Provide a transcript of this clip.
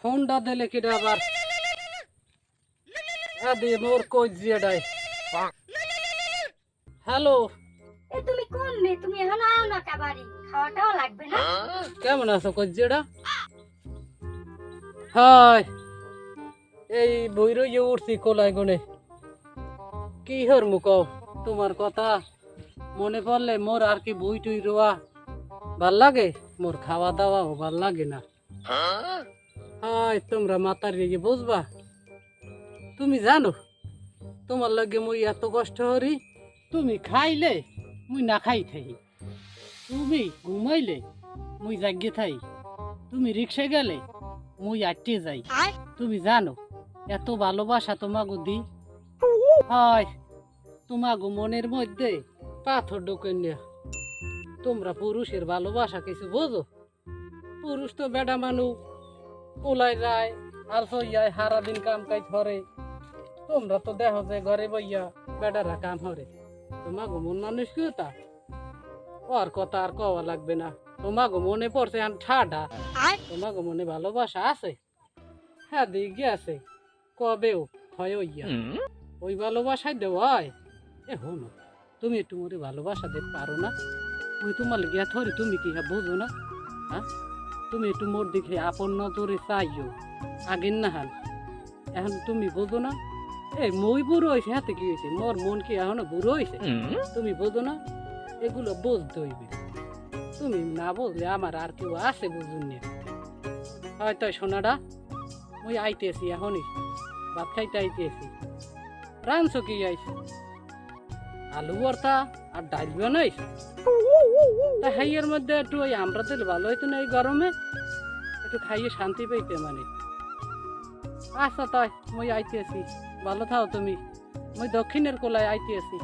ফোনটা দিলে কিটা আবার? আদি মোর কই জিয়াডাই হ্যালো? এ তুমি কোন মেয়ে তুমি এখন আও না কাবারি খাওয়াটাও লাগবে না? কেমন আছো কজ্জিয়াডা হাই এই বইরইয়ে উঠছি কোলাই গনে। কি হর মুখ তোমার কথা মনে পড়লে মোর আর কি বই টুই রোয়া ভালো লাগে? মোর খাওয়া দাওয়া ভালো লাগে না। হাই তোমরা মাতার গিয়ে বুঝবা তুমি জানো তোমার লগে মুই এত কষ্ট হরি তুমি খাইলে মুই না খাই থাই। তুমি ঘুমাইলে মুই জাগিয়ে থাই। তুমি রিক্সা গেলে মুই আটকে যাই। তুমি জানো এত ভালোবাসা তোমাগো দি। হয় তোমাগো মনের মধ্যে পাথর ঢোকেন না। তোমরা পুরুষের ভালোবাসা কিছু বোঝো? পুরুষ তো বেডা মানুষ কোলাই যায় আর সইয়ায় হারা দিন কাম কাজ ধরে তোমরা তো দেখো যে ঘরে বইয়া বেটারা কাম হরে। তোমাগো মন মানুষ কি তা ওর কথা আর কওয়া লাগবে না। তোমাগো মনে পড়ছে আন ঠাডা। তোমাগো মনে ভালোবাসা আছে? হ্যাঁ দিকে আছে। কবেও হয় ওইয়া? ওই ভালোবাসায় দেওয়ায় এ হনো তুমি একটু মোরে ভালোবাসা দিতে পারো না? ওই তোমার গিয়া থরি তুমি কি হ্যাঁ বোঝো না? হ্যাঁ? তুমি একটু মোর দিকে আপন নজরে চাইও। আগের না হান এখন তুমি বোঝো না এই মই বুড়ো হয়েছে হাতে কি হয়েছে? মোর মন কি এখনও বুড়ো হয়েছে? তুমি বোঝো না এগুলো বুঝতে হইবে। তুমি না বুঝলে আমার আর কেউ আছে বুঝুন না। হয়তো সোনাডা মুই আইতেছি এখনই ভাত খাইতে আইতেছি। রানছো কি আইছে? আলু ভর্তা আর ডাল বানাইছে? তা হাইয়ের মধ্যে একটু ওই আমরা তো ভালো হইতো না এই গরমে, একটু খাইয়ে শান্তি পাইতে মানে। আচ্ছা তাই, মই আইতে আসি ভালো থাও তুমি। মই দক্ষিণের কোলায় আইতেছি।